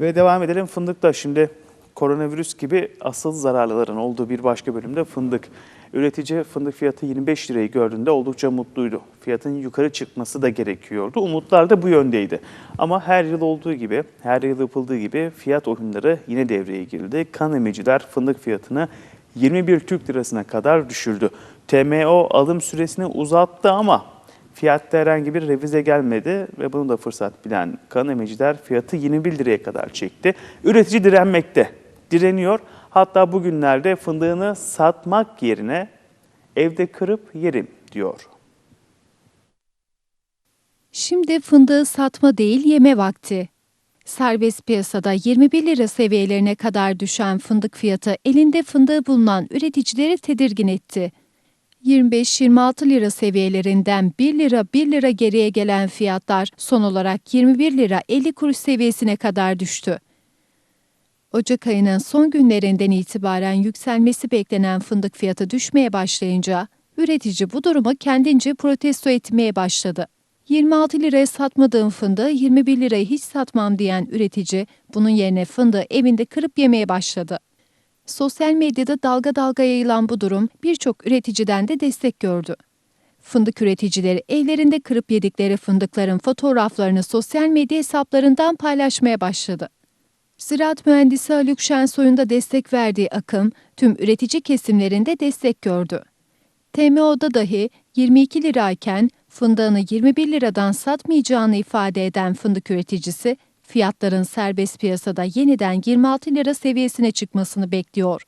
Ve devam edelim fındıkta. Şimdi koronavirüs gibi asıl zararlıların olduğu bir başka bölümde fındık. Üretici fındık fiyatı 25 lirayı gördüğünde oldukça mutluydu. Fiyatın yukarı çıkması da gerekiyordu. Umutlar da bu yöndeydi. Ama her yıl olduğu gibi, her yıl yapıldığı gibi fiyat oyunları yine devreye girdi. Kan emiciler fındık fiyatını 21 Türk lirasına kadar düşürdü. TMO alım süresini uzattı ama Fiyatta herhangi bir revize gelmedi ve bunu da fırsat bilen kan emiciler fiyatı 21 liraya kadar çekti. Üretici direnmekte, direniyor. Hatta bugünlerde fındığını satmak yerine evde kırıp yerim diyor. Şimdi fındığı satma değil yeme vakti. Serbest piyasada 21 lira seviyelerine kadar düşen fındık fiyatı elinde fındığı bulunan üreticileri tedirgin etti. 25-26 lira seviyelerinden 1 lira 1 lira geriye gelen fiyatlar son olarak 21 lira 50 kuruş seviyesine kadar düştü. Ocak ayının son günlerinden itibaren yükselmesi beklenen fındık fiyatı düşmeye başlayınca üretici bu durumu kendince protesto etmeye başladı. 26 liraya satmadığım fındığı 21 liraya hiç satmam diyen üretici bunun yerine fındığı evinde kırıp yemeye başladı. Sosyal medyada dalga dalga yayılan bu durum birçok üreticiden de destek gördü. Fındık üreticileri evlerinde kırıp yedikleri fındıkların fotoğraflarını sosyal medya hesaplarından paylaşmaya başladı. Ziraat mühendisi Haluk Şensoy'un da destek verdiği akım tüm üretici kesimlerinde destek gördü. TMO'da dahi 22 lirayken fındığını 21 liradan satmayacağını ifade eden fındık üreticisi, fiyatların serbest piyasada yeniden 26 lira seviyesine çıkmasını bekliyor.